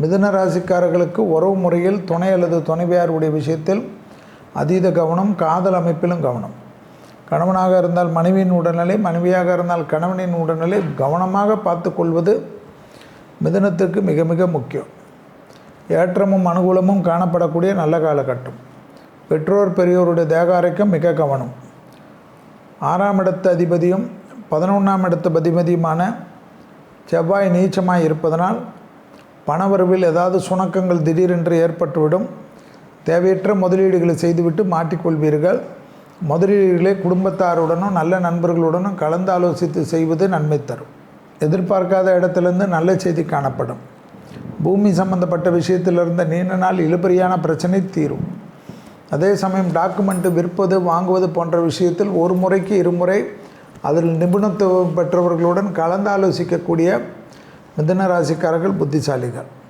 மிதுன ராசிக்காரர்களுக்கு உறவு முறையில் துணை அல்லது துணைவியாருடைய விஷயத்தில் அதீத கவனம் காதல் அமைப்பிலும் கவனம். கணவனாக இருந்தால் மனைவியின் உடல்நிலை மனைவியாக இருந்தால் கணவனின் உடல்நிலை கவனமாக பார்த்து கொள்வது மிதுனத்துக்கு மிக மிக முக்கியம். ஏற்றமும் அனுகூலமும் காணப்படக்கூடிய நல்ல காலகட்டம். பெற்றோர் பெரியோருடைய தேக ஆரோக்கியம் மிக கவனம். ஆறாம் இடத்து அதிபதியும் பதினொன்றாம் இடத்து அதிபதியுமான செவ்வாய் நீச்சமாக இருப்பதனால் பணவரவில் ஏதாவது சுணக்கங்கள் திடீரென்று ஏற்பட்டுவிடும் தேவையற்ற முதலீடுகளை செய்துவிட்டு மாட்டிக்கொள்வீர்கள். முதலீடுகளை குடும்பத்தாருடனும் நல்ல நண்பர்களுடனும் கலந்து ஆலோசித்து செய்வது நன்மை தரும். எதிர்பார்க்காத இடத்திலிருந்து நல்ல செய்தி காணப்படும். பூமி சம்பந்தப்பட்ட விஷயத்திலிருந்து நீண்ட நாள் இழுபறியான பிரச்சனை தீரும். அதே சமயம் டாக்குமெண்ட்டு விற்பது வாங்குவது போன்ற விஷயத்தில் ஒரு முறைக்கு இருமுறை அதில் நிபுணத்துவம் பெற்றவர்களுடன் கலந்து ஆலோசிக்கக்கூடிய மிதன ராசிக்காரர்கள் புத்திசாலிகள்.